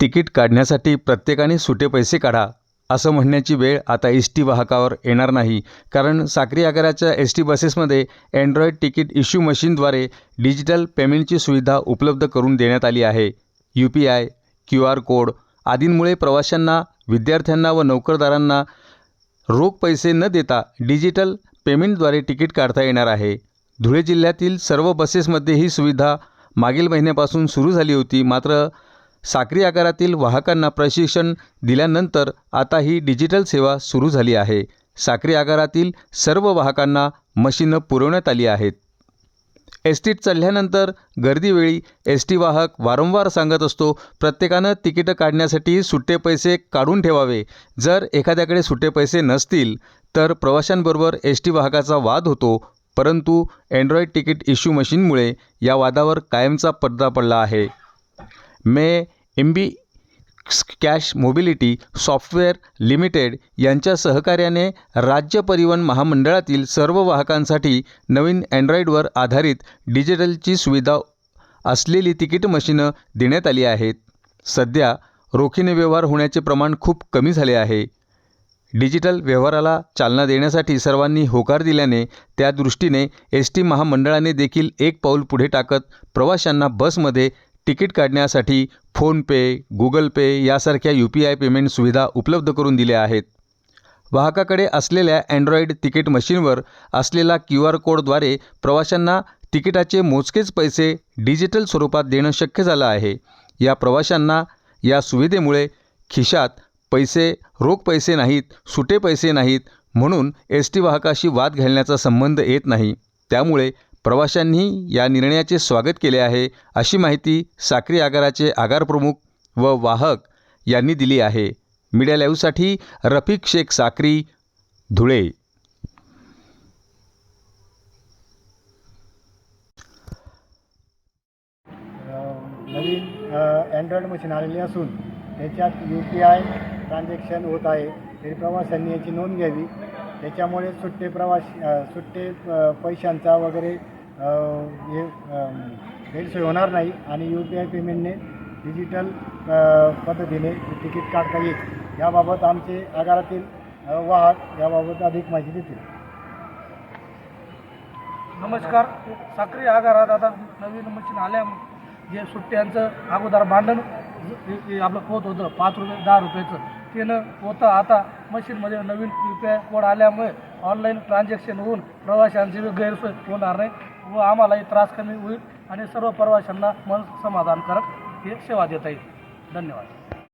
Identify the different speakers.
Speaker 1: Ticket काढण्यासाठी प्रत्येकाने सुटे पैसे काढा असं म्हणण्याची वेळ आता एस टी वाहकावर येणार नाही. कारण साक्री आगाराच्या एस टी बसेसमध्ये अँड्रॉइड तिकीट इश्यू मशीनद्वारे डिजिटल पेमेंटची सुविधा उपलब्ध करून देण्यात आली आहे. U P I Q R code आदींमुळे प्रवाशांना विद्यार्थ्यांना व नोकरदारांना रोख पैसे न देता डिजिटल पेमेंटद्वारे तिकीट काढता येणार आहे. धुळे जिल्ह्यातील सर्व बसेसमध्ये ही सुविधा मागील महिन्यापासून सुरू झाली होती मात्र साक्री आकारातील वाहकांना प्रशिक्षण दिल्यानंतर आता ही डिजिटल सेवा सुरू झाली आहे. साक्री आगारातील सर्व वाहकांना मशीनं पुरवण्यात आली आहेत. एस टीत चढल्यानंतर गर्दीवेळी एस टी वाहक वारंवार सांगत असतो प्रत्येकानं तिकीटं काढण्यासाठी सुट्टे पैसे काढून ठेवावे. जर एखाद्याकडे सुट्टे पैसे नसतील तर प्रवाशांबरोबर एस टी वाहकाचा वाद होतो. परंतु अँड्रॉइड तिकीट इश्यू मशीनमुळे या वादावर कायमचा पडदा पडला आहे. मे M B cash mobility software limited यांच्या सहकार्याने राज्य परिवहन महामंडळातील सर्व वाहकांसाठी नवीन अँड्रॉईडवर आधारित डिजिटलची सुविधा असलेली तिकीट मशीनं देण्यात आली आहेत. सध्या रोखीने व्यवहार होण्याचे प्रमाण खूप कमी झाले आहे. डिजिटल व्यवहाराला चालना देण्यासाठी सर्वांनी होकार दिल्याने त्या दृष्टीने एस टी महामंडळाने देखील एक पाऊल पुढे टाकत प्रवाशांना बसमध्ये तिकीट काढण्यासाठी फोनपे गुगल पे यासारख्या यू पी आय पेमेंट सुविधा उपलब्ध करून दिल्या आहेत. वाहकाकडे असलेल्या अँड्रॉइड तिकीट मशीनवर असलेला क्यू आर कोडद्वारे प्रवाशांना तिकिटाचे मोजकेच पैसे डिजिटल स्वरूपात देणं शक्य झालं आहे. या प्रवाशांना या सुविधेमुळे खिशात पैसे रोख पैसे नाहीत सुटे पैसे नाहीत म्हणून एस टी वाहकाशी वाद घालण्याचा संबंध येत नाही. त्यामुळे प्रवाशांनी या निर्णयाचे स्वागत केले आहे अशी माहिती साक्री आगाराचे आगारप्रमुख व वाहक यांनी दिली आहे. मीडिया लाईव्हसाठी रफिक शेख साक्री धुळे.
Speaker 2: नवीन अँड्रॉईड मशीन आलेली असून त्याच्यात यू पी आय ट्रान्झॅक्शन होत आहे. तरी प्रवाशांनी याची नोंद घ्यावी. त्याच्यामुळे सुट्टे प्रवास सुट्टे पैशांचा वगैरे हे गैरसोय होणार नाही आणि यू पी आय पेमेंटने डिजिटल पद्धतीने तिकीट काढता येईल. याबाबत आमचे आगारातील वाहक याबाबत अधिक माहिती देतील.
Speaker 3: नमस्कार. साक्री आगारात आता नवीन मशीन आल्या जे सुट्ट्यांचं अगोदर भांडण आपलं होत होतं पाच रुपये दहा रुपयाचं. ते न होतं आता मशीनमध्ये नवीन यू पी आय कोड आल्यामुळे ऑनलाईन ट्रान्झॅक्शन होऊन प्रवाशांची गैरसोय होणार नाही. व आम्हालाही त्रास कमी होईल आणि सर्व प्रवाशांना मन समाधानकारक हे सेवा देता येईल. धन्यवाद.